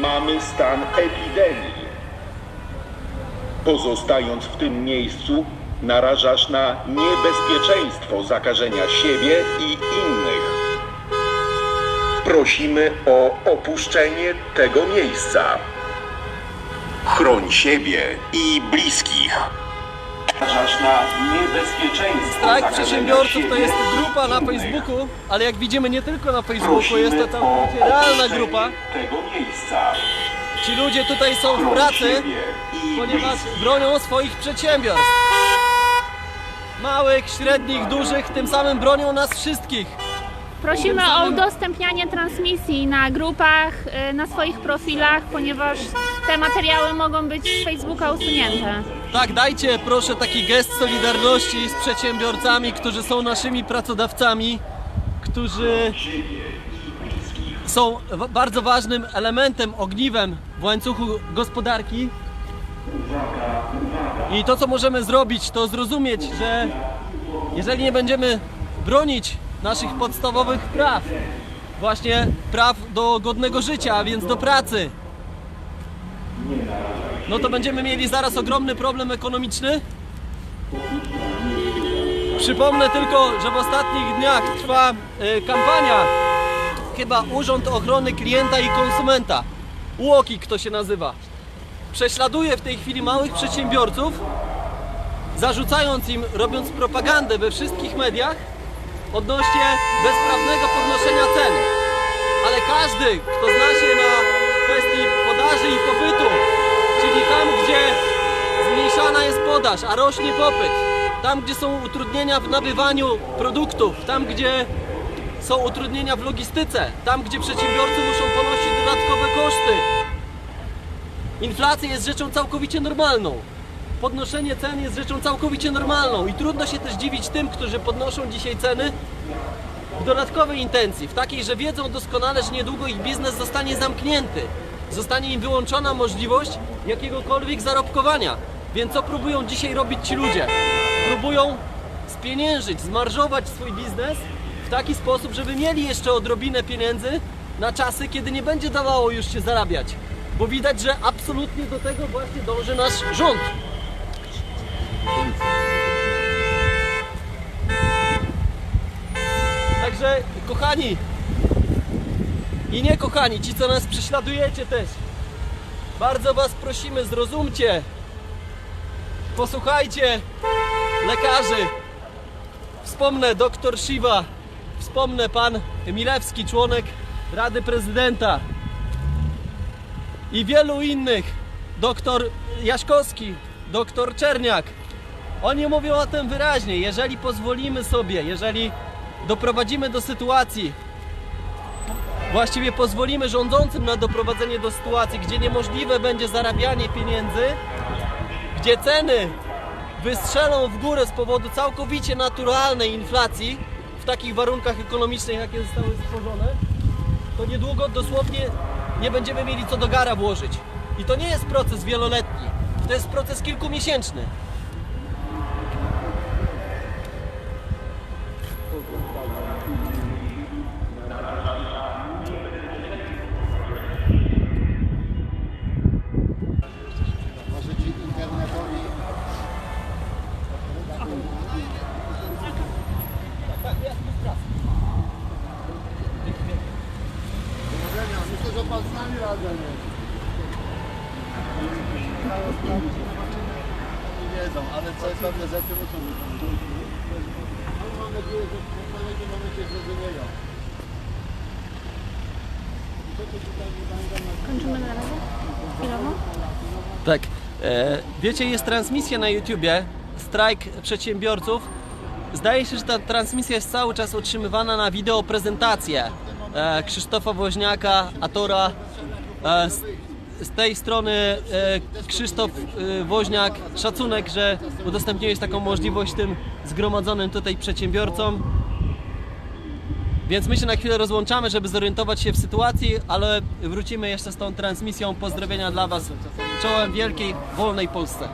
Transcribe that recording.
mamy stan epidemii. Pozostając w tym miejscu, narażasz na niebezpieczeństwo zakażenia siebie i innych. Prosimy o opuszczenie tego miejsca. Chroń siebie i bliskich. Narażasz na niebezpieczeństwo Strajk przedsiębiorców to jest grupa na. Facebooku, ale jak widzimy nie tylko na Facebooku, Prosimy jest to całkowicie realna grupa. tego miejsca. Ci ludzie tutaj są w pracy, ponieważ bronią swoich przedsiębiorstw. Małych, średnich, dużych, tym samym bronią nas wszystkich. Prosimy o udostępnianie transmisji na grupach, y, na swoich profilach, ponieważ te materiały mogą być z Facebooka usunięte. Tak, dajcie proszę taki gest solidarności z przedsiębiorcami, którzy są naszymi pracodawcami, którzy są bardzo ważnym elementem, ogniwem w łańcuchu gospodarki. I to, co możemy zrobić, to zrozumieć, że jeżeli nie będziemy bronić naszych podstawowych praw, właśnie praw do godnego życia, a więc do pracy, no to będziemy mieli zaraz ogromny problem ekonomiczny. Przypomnę tylko, że w ostatnich dniach trwa e, kampania, chyba Urząd Ochrony Klienta i Konsumenta, UOKiK to się nazywa, prześladuje w tej chwili małych przedsiębiorców, zarzucając im, robiąc propagandę we wszystkich mediach odnośnie bezprawnego podnoszenia cen. Ale każdy, kto zna się na kwestii podaży i popytu, czyli tam, gdzie zmniejszana jest podaż, a rośnie popyt, tam, gdzie są utrudnienia w nabywaniu produktów, tam, gdzie są utrudnienia w logistyce, tam, gdzie przedsiębiorcy muszą ponosić dodatkowe koszty, inflacja jest rzeczą całkowicie normalną. Podnoszenie cen jest rzeczą całkowicie normalną i trudno się też dziwić tym, którzy podnoszą dzisiaj ceny w dodatkowej intencji, w takiej, że wiedzą doskonale, że niedługo ich biznes zostanie zamknięty. Zostanie im wyłączona możliwość jakiegokolwiek zarobkowania. Więc co próbują dzisiaj robić ci ludzie? Próbują spieniężyć, zmarżować swój biznes w taki sposób, żeby mieli jeszcze odrobinę pieniędzy na czasy, kiedy nie będzie dawało już się zarabiać. Bo widać, że absolutnie do tego właśnie dąży nasz rząd. Także kochani i nie kochani, ci co nas prześladujecie też, bardzo was prosimy, zrozumcie, posłuchajcie lekarzy. Wspomnę doktor Shiva, wspomnę pan Milewski, członek Rady Prezydenta i wielu innych, doktor Jaśkowski, doktor Czerniak. Oni mówią o tym wyraźnie. Jeżeli pozwolimy sobie, jeżeli doprowadzimy do sytuacji, właściwie pozwolimy rządzącym na doprowadzenie do sytuacji, gdzie niemożliwe będzie zarabianie pieniędzy, gdzie ceny wystrzelą w górę z powodu całkowicie naturalnej inflacji w takich warunkach ekonomicznych, jakie zostały stworzone, to niedługo dosłownie nie będziemy mieli co do gara włożyć. I to nie jest proces wieloletni, to jest proces kilkumiesięczny. Nami razem jest. Nie wiedzą, ale co pewne rzeczy muszą być. Mam nadzieję, że w pewnym momencie zrozumieją. I to, co tutaj nie będą na Kończymy na razie? Chwilowo? Tak. E, wiecie, jest transmisja na YouTubie, strajk przedsiębiorców. Zdaje się, że ta transmisja jest cały czas utrzymywana na wideo prezentację e, Krzysztofa Woźniaka, Atora. E, z, z tej strony e, Krzysztof e, Woźniak, szacunek, że udostępniłeś taką możliwość tym zgromadzonym tutaj przedsiębiorcom. Więc my się na chwilę rozłączamy, żeby zorientować się w sytuacji, ale wrócimy jeszcze z tą transmisją. Pozdrowienia dla Was. Czołem wielkiej, wolnej Polsce.